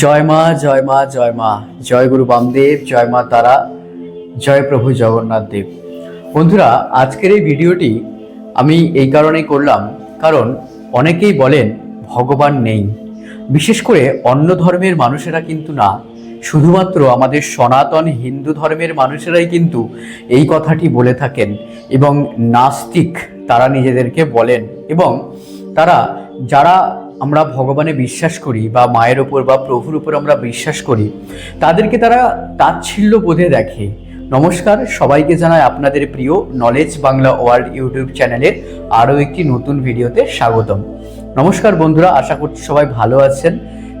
জয় মা জয় মা জয় মা। জয় গুরু বামদেব, জয় মা তারা, জয় প্রভু জগন্নাথ দেব। বন্ধুরা, আজকের এই ভিডিওটি আমি এই কারণেই করলাম, কারণ অনেকেই বলেন ভগবান নেই। বিশেষ করে অন্য ধর্মের মানুষেরা কিন্তু না। শুধুমাত্র আমাদের সনাতন হিন্দু ধর্মের মানুষেরাই কিন্তু এই কথাটি বলে থাকেন এবং নাস্তিক তারা নিজেদেরকে বলেন এবং তারা যারা আমরা ভগবানে বিশ্বাস করি বা মায়ের ওপর বা প্রভুর উপর আমরা বিশ্বাস করি, তাদেরকে তারা তাচ্ছিল্য বোধে দেখে। নমস্কার, সবাইকে জানাই আপনাদের প্রিয় নলেজ বাংলা ওয়ার্ল্ড ইউটিউব চ্যানেলের আরও একটি নতুন ভিডিওতে স্বাগতম। নমস্কার বন্ধুরা, আশা করছি সবাই ভালো আছেন।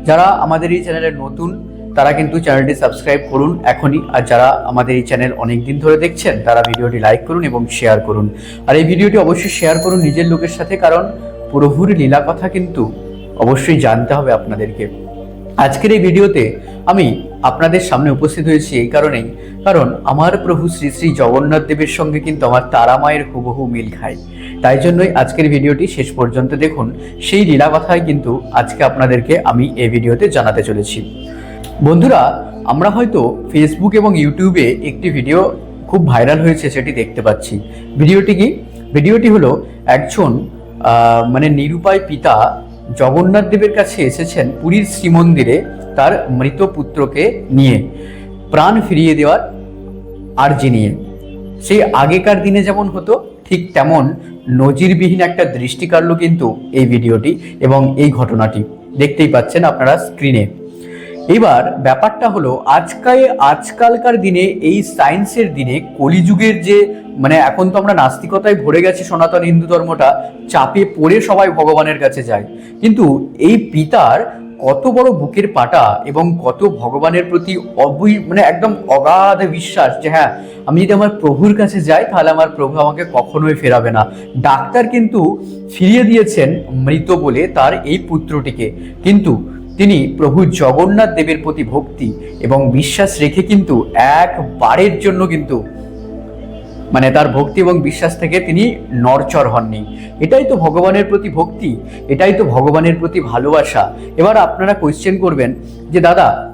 যারা আমাদের এই চ্যানেলের নতুন, তারা কিন্তু চ্যানেলটি সাবস্ক্রাইব করুন এখনই। আর যারা আমাদের এই চ্যানেল অনেক দিন ধরে দেখছেন, তারা ভিডিওটি লাইক করুন এবং শেয়ার করুন। আর এই ভিডিওটি অবশ্যই শেয়ার করুন নিজের লোকের সাথে, কারণ প্রভুর লীলা কথা কিন্তু অবশ্যই জানতে হবে আপনাদেরকে। আজকের এই ভিডিওতে আমি আপনাদের সামনে উপস্থিত হয়েছি এই কারণেই, কারণ আমার প্রভু শ্রী শ্রী জগন্নাথ দেবের সঙ্গে কিন্তু আমার তারা মায়ের হুবহু মিল খায় তাই জন্যই আজকের ভিডিওটি শেষ পর্যন্ত দেখুন। সেই লীলা কথাই কিন্তু আজকে আপনাদেরকে আমি এই ভিডিওতে জানাতে চলেছি। বন্ধুরা, আমরা হয়তো ফেসবুক এবং ইউটিউবে একটি ভিডিও খুব ভাইরাল হয়েছে সেটি দেখতে পাচ্ছি। ভিডিওটি কি? ভিডিওটি হলো একজন মানে নিরুপায় পিতা জগন্নাথ দেবের কাছে এসেছেন পুরীর শ্রীমন্দিরে তার মৃত পুত্রকে নিয়ে, প্রাণ ফিরিয়ে দেওয়ার আর্জি নিয়ে। সেই আগেকার দিনে যেমন হতো, ঠিক তেমন নজিরবিহীন একটা দৃষ্টি কাড়ল কিন্তু এই ভিডিওটি এবং এই ঘটনাটি। দেখতেই পাচ্ছেন আপনারা স্ক্রিনে এবার ব্যাপারটা হলো, আজকাল, আজকালকার দিনে এই সায়েন্সের দিনে কলিযুগের যে মানে এখন তো আমরা নাস্তিকতায় ভরে গেছি সনাতন হিন্দু ধর্মটা, চাপে পড়ে সবাই ভগবানের কাছে যায়। কিন্তু এই পিতার কত বড় বুকের পাটা এবং কত ভগবানের প্রতি অবৈ মানে একদম অগাধ বিশ্বাস যে হ্যাঁ আমি যদি আমার প্রভুর কাছে যাই, তাহলে আমার প্রভু আমাকে কখনোই ফেরাবে না। ডাক্তার কিন্তু ফিরিয়ে দিয়েছেন মৃত বলে তার এই পুত্রটিকে। কিন্তু তিনি প্রভু জগন্নাথ দেবের প্রতি ভক্তি এবং বিশ্বাস রেখে কিন্তু একবারের জন্য কিন্তু মানে তার ভক্তি এবং বিশ্বাস থেকে তিনি নরচর হননি। এটাই তো ভগবানের প্রতি ভক্তি, এটাই তো ভগবানের প্রতি ভালোবাসা। এবার আপনারা কোয়েশ্চেন করবেন যে, দাদা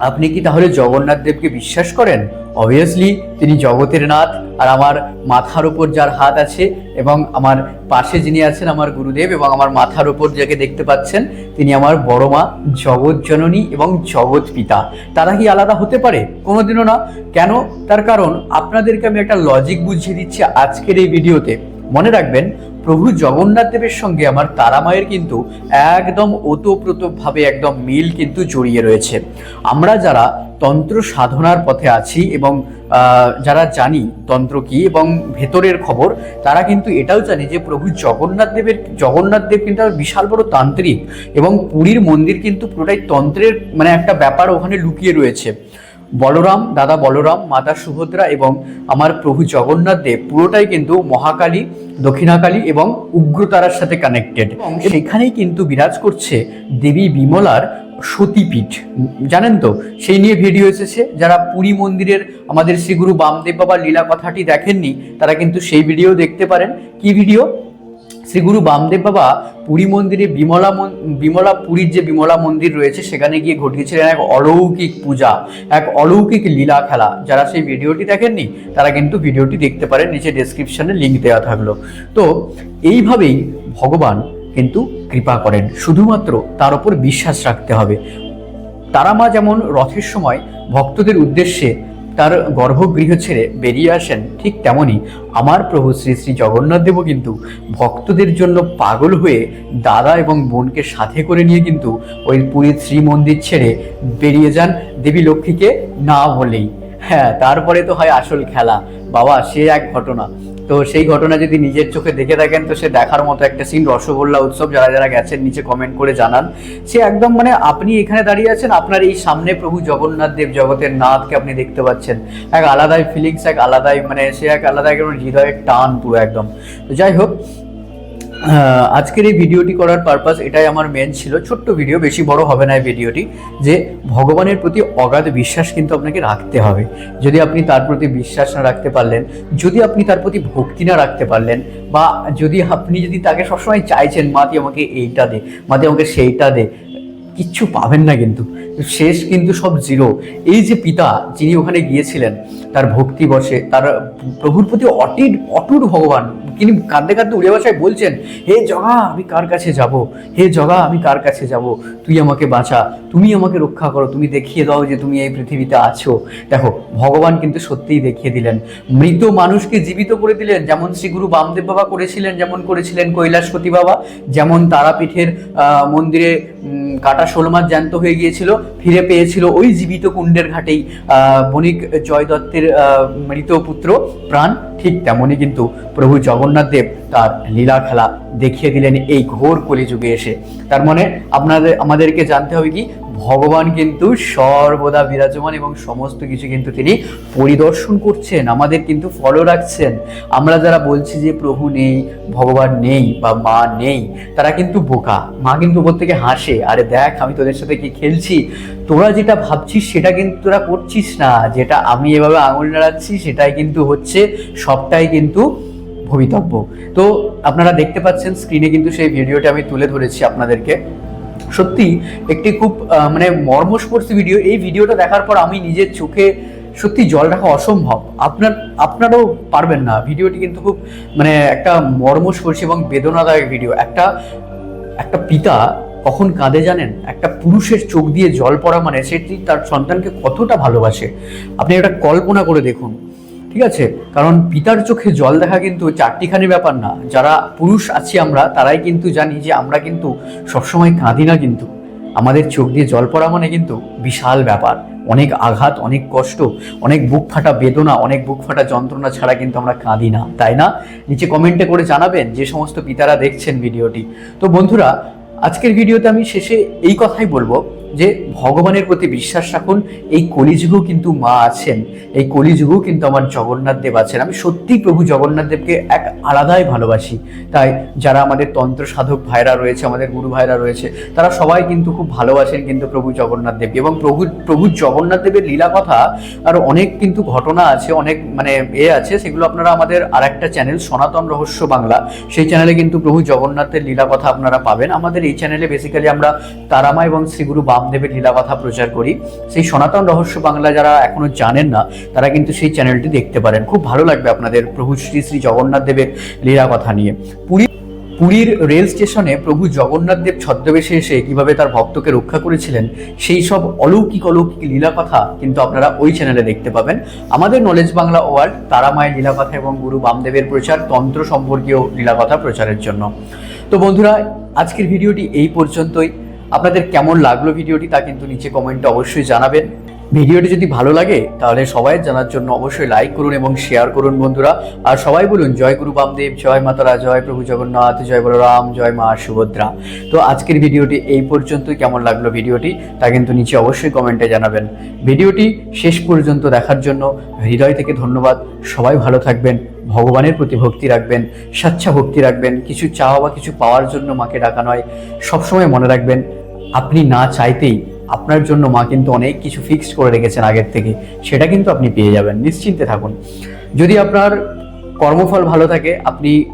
আপনি কি তাহলে জগন্নাথ দেবকে বিশ্বাস করেন? অবভিয়াসলি তিনি জগতের নাথ, আর আমার মাথার উপর যার হাত আছে এবং আমার পাশে যিনি আছেন আমার গুরুদেব এবং আমার মাথার উপর যাকে দেখতে পাচ্ছেন, তিনি আমার বড় মা, জগৎ জননী এবং জগৎ পিতা। তারা কি আলাদা হতে পারে? কোনোদিনও না। কেন? তার কারণ, আপনাদেরকে আমি একটা লজিক বুঝিয়ে দিচ্ছি আজকের এই ভিডিওতে। মনে রাখবেন প্রভু জগন্নাথ দেবের সঙ্গে আমার তারা মায়ের কিন্তু একদম ওতপ্রোতভাবে একদম মিল কিন্তু জড়িয়ে রয়েছে। আমরা যারা তন্ত্র সাধনার পথে আছি এবং যারা জানি তন্ত্র কি এবং ভেতরের খবর, তারা কিন্তু এটাও জানি যে প্রভু জগন্নাথ দেবের, জগন্নাথ দেব কিন্তু বিশাল বড় তান্ত্রিক এবং পুরীর মন্দির কিন্তু পুরোটাই তন্ত্রের মানে একটা ব্যাপার ওখানে লুকিয়ে রয়েছে। বলরাম দাদা বলরাম মাতা সুভদ্রা এবং আমার প্রভু জগন্নাথ দেব পুরোটাই কিন্তু মহাকালী দক্ষিণাকালী এবং উগ্রতারার সাথে কানেক্টেড এবং সেখানেই কিন্তু বিরাজ করছে দেবী বিমলার সতীপীঠ। জানেন তো সেই নিয়ে ভিডিও এসেছে। যারা পুরী মন্দিরের আমাদের শ্রীগুরু বামদেব বাবার লীলা কথাটি দেখেননি তারা কিন্তু সেই ভিডিও দেখতে পারেন। কি ভিডিও শ্রী গুরু বামদেব বাবা পুরী মন্দিরে বিমলা বিমলা পুরীর যে বিমলা মন্দির রয়েছে, সেখানে গিয়ে ঘটিয়েছিলেন এক অলৌকিক পূজা, এক অলৌকিক লীলা খেলা। যারা সেই ভিডিওটি দেখেননি, তারা কিন্তু ভিডিওটি দেখতে পারেন, নিচে ডেসক্রিপশনে লিঙ্ক দেওয়া থাকল। তো, এইভাবেই ভগবান কিন্তু কৃপা করেন। শুধুমাত্র তার উপর বিশ্বাস রাখতে হবে। তারা মা যেমন রথের সময় ভক্তদের উদ্দেশ্যে তার গর্ভগৃহ ছেড়ে বেরিয়ে আসেন ঠিক তেমনই আমার প্রভু শ্রী শ্রী জগন্নাথ দেবও কিন্তু ভক্তদের জন্য পাগল হয়ে দাদা এবং বোনকে সাথে করে নিয়ে কিন্তু ওই পুরীর শ্রীমন্দির ছেড়ে বেরিয়ে যান দেবী লক্ষ্মীকে না বলেই। হ্যাঁ তারপরে তো হয় আসল খেলা। বাবা, সে এক ঘটনা। তো সেই ঘটনা যদি নিজের চোখে দেখে থাকেন, তো সে দেখার মতো একটা সিন রসগোল্লা উৎসব, যারা যারা গেছেন, নিচে কমেন্ট করে জানান। সে একদম মানে আপনি এখানে দাঁড়িয়ে আছেন, আপনার এই সামনে প্রভু জগন্নাথ দেব, জগতের নাথকে আপনি দেখতে পাচ্ছেন। এক আলাদাই ফিলিংস এক আলাদাই মানে সে এক আলাদা একদম হৃদয়ের টান পুরো একদম। তো যাই হোক আজকের এই ভিডিওটি করার পারপাস এটাই আমার মেন ছিল। ছোট্ট ভিডিও বেশি বড় হবে না এই ভিডিওটি। যে ভগবানের প্রতি অগাধ বিশ্বাস কিন্তু আপনাকে রাখতে হবে। যদি আপনি তার প্রতি বিশ্বাস না রাখতে পারলেন, যদি আপনি তার প্রতি ভক্তি না রাখতে পারলেন, বা যদি আপনি যদি তাকে সবসময় চাইছেন, মা, তুই আমাকে এইটা দে, মা, তুই আমাকে সেইটা দে, কিচ্ছু পাবেন না কিন্তু। শেষ কিন্তু সব জিরো এই যে পিতা, যিনি ওখানে গিয়েছিলেন তার ভক্তি বসে, তার প্রভুর প্রতি অটিট, অটুট ভগবান। তিনি কাঁদতে কাঁদতে উড়ে ভাষায় বলছেন, হে জগা, আমি কার কাছে যাব? হে জগা, আমি কার কাছে যাব? তুই আমাকে বাঁচা, তুমি আমাকে রক্ষা করো, তুমি দেখিয়ে দাও যে তুমি এই পৃথিবীতে আছো। দেখো, ভগবান কিন্তু সত্যিই দেখিয়ে দিলেন। মৃত মানুষকে জীবিত করে দিলেন, যেমন শ্রী গুরু বামদেব বাবা করেছিলেন, যেমন করেছিলেন কৈলাসপতি বাবা, যেমন তারাপীঠের মন্দিরে কাটা শোলমাছ জ্যান্ত হয়ে গিয়েছিল, ফিরে পেয়েছিল ওই জীবিত কুণ্ডের ঘাটেই। বণিক জয় দত্তের আহ, মৃত পুত্র প্রাণ ঠিক তেমনই কিন্তু প্রভু জগন্নাথ দেব তার লীলা খেলা দেখিয়ে দিলেন এই ঘোর কলিযুগে এসে। তার মানে আপনাদের আমাদেরকে জানতে হবে কি ভগবান কিন্তু সর্বদা বিরাজমান এবং সমস্ত কিছু কিন্তু তিনি পরিদর্শন করছেন, আমাদের কিন্তু ফলো রাখছেন। আমরা যারা বলছি যে প্রভু নেই, ভগবান নেই বা মা নেই, তারা কিন্তু বোকা। মা কিন্তু উপর থেকে হাসে, আরে দেখ, আমি তোদের সাথে কি খেলছি? তোরা যেটা ভাবছিস, সেটা কিন্তু তোরা করছিস না। যেটা আমি এভাবে আঙুল নাড়াচ্ছি, সেটাই কিন্তু হচ্ছে, সবটাই কিন্তু ভবিতব্য। তো আপনারা দেখতে পাচ্ছেন স্ক্রিনে কিন্তু সেই ভিডিওটা আমি তুলে ধরেছি আপনাদেরকে। সত্যি একটি খুব মানে মর্মস্পর্শী ভিডিও এই ভিডিওটা দেখার পর আমি নিজের চোখে সত্যি জল রাখা অসম্ভব। আপনার, আপনারাও পারবেন না। ভিডিওটি কিন্তু খুব মানে একটা মর্মস্পর্শী এবং বেদনাদায়ক ভিডিও একটা একটা পিতা কখন কাঁদে জানেন? একটা পুরুষের চোখ দিয়ে জল পড়া মানে সেটি তার সন্তানকে কতটা ভালোবাসে। আপনি একটা কল্পনা করে দেখুন। ঠিক আছে? কারণ পিতার চোখে জল দেখা কিন্তু চারটিখানি ব্যাপার না। যারা পুরুষ আছি আমরা, তারাই কিন্তু জানি যে আমরা কিন্তু সবসময় কাঁদি না কিন্তু। আমাদের চোখ দিয়ে জল পড়া মানে কিন্তু বিশাল ব্যাপার। অনেক আঘাত, অনেক কষ্ট, অনেক বুক ফাটা বেদনা, অনেক বুক ফাটা যন্ত্রণা ছাড়া কিন্তু আমরা কাঁদি না, তাই না? নিচে কমেন্টে করে জানাবেন যে সমস্ত পিতারা দেখছেন ভিডিওটি। তো বন্ধুরা, আজকের ভিডিওতে আমি শেষে এই কথাই বলব। যে ভগবানের প্রতি বিশ্বাস রাখুন, এই কলিযুগেও কিন্তু মা আছেন। এই কলিযুগেও কিন্তু আমার জগন্নাথ দেব আছেন। আমি সত্যিই প্রভু জগন্নাথ দেবকে এক আলাদাই ভালোবাসি। তাই যারা আমাদের তন্ত্র সাধক ভাইরা রয়েছে, আমাদের গুরু ভাইরা রয়েছে, তারা সবাই কিন্তু খুব ভালোবাসেন কিন্তু প্রভু জগন্নাথ দেবকে। এবং প্রভু প্রভু জগন্নাথ দেবের লীলা কথা আর অনেক কিন্তু ঘটনা আছে, অনেক মানে এ আছে, সেগুলো আপনারা আমাদের আর একটা চ্যানেল, সনাতন রহস্য বাংলা, সেই চ্যানেলে কিন্তু প্রভু জগন্নাথের লীলা কথা আপনারা পাবেন। আমাদের এই চ্যানেলে বেসিক্যালি আমরা তারামা এবং শ্রীগুরু বামদেবের লীলা কথা প্রচার করি। সেই সনাতন রহস্য বাংলা যারা এখনও জানেন না, তারা কিন্তু সেই চ্যানেলটি দেখতে পারেন। খুব ভালো লাগবে আপনাদের প্রভু শ্রী শ্রী জগন্নাথ দেবের লীলা কথা নিয়ে। পুরী, পুরীর রেল স্টেশনে প্রভু জগন্নাথ দেব ছদ্মবেশে এসে কীভাবে তার ভক্তকে রক্ষা করেছিলেন, সেই সব অলৌকিক অলৌকিক লীলা কথা কিন্তু আপনারা ওই চ্যানেলে দেখতে পাবেন। আমাদের নলেজ বাংলা ওয়ার্ল্ড, তারামায়ের লীলা কথা এবং গুরু বামদেবের প্রচার তন্ত্র সম্পর্কীয় লীলা কথা প্রচারের জন্য। তো বন্ধুরা, আজকের ভিডিওটি এই পর্যন্তই। আপনাদের কেমন লাগল ভিডিওটি তা কিন্তু নিচে কমেন্টে অবশ্যই জানাবেন। ভিডিওটি যদি ভালো লাগে, তাহলে সবাই জানার জন্য অবশ্যই লাইক করুন এবং শেয়ার করুন বন্ধুরা। আর সবাই বলুন, জয় গুরু বামদেব, জয় মাতারা জয় প্রভু জগন্নাথ, জয় বলরাম, জয় মা সুভদ্রা। তো আজকের ভিডিওটি এই পর্যন্তই। কেমন লাগল ভিডিওটি তা কিন্তু নিচে অবশ্যই কমেন্টে জানাবেন। ভিডিওটি শেষ পর্যন্ত দেখার জন্য হৃদয় থেকে ধন্যবাদ। সবাই ভালো থাকবেন, ভগবানের প্রতি ভক্তি রাখবেন স্বেচ্ছা ভক্তি রাখবেন। কিছু চাওয়া বা কিছু পাওয়ার জন্য মাকে ডাকা নয়। সবসময় মনে রাখবেন আপনি না চাইতেই আপনার জন্য মা কিন্তু অনেক কিছু ফিক্সড করে রেখেছেন আগের থেকে। সেটা কিন্তু আপনি পেয়ে যাবেন। নিশ্চিন্তে থাকুন। যদি আপনার কর্মফল ভালো থাকে, আপনি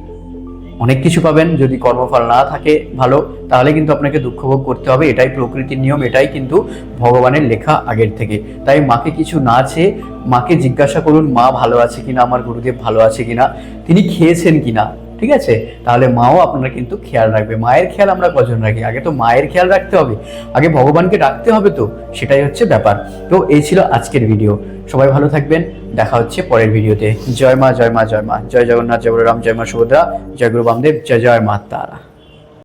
অনেক কিছু পাবেন। যদি কর্মফল না থাকে ভালো, তাহলে কিন্তু আপনাকে দুঃখভোগ করতে হবে। এটাই প্রকৃতির নিয়ম, এটাই কিন্তু ভগবানের লেখা আগের থেকে। তাই মাকে কিছু না চেয়ে মাকে জিজ্ঞাসা করুন, মা ভালো আছে কিনা? আমার গুরুদেব ভালো আছে কিনা? তিনি খেয়েছেন কিনা? ঠিক আছে? তাহলে মাও আপনারা কিন্তু খেয়াল রাখবে। মায়ের খেয়াল আমরা কজন রাখি? আগে তো মায়ের খেয়াল রাখতে হবে। আগে ভগবানকে ডাকতে হবে তো, সেটাই হচ্ছে ব্যাপার। তো এই ছিল আজকের ভিডিও সবাই ভালো থাকবেন। দেখা হচ্ছে পরের ভিডিওতে। জয় মা জয় মা জয় মা। জয় জগন্নাথ, জয় বলরাম, জয় মা সুভদ্রা, জয় গুরু বামদেব, জয় জয় মা তারা।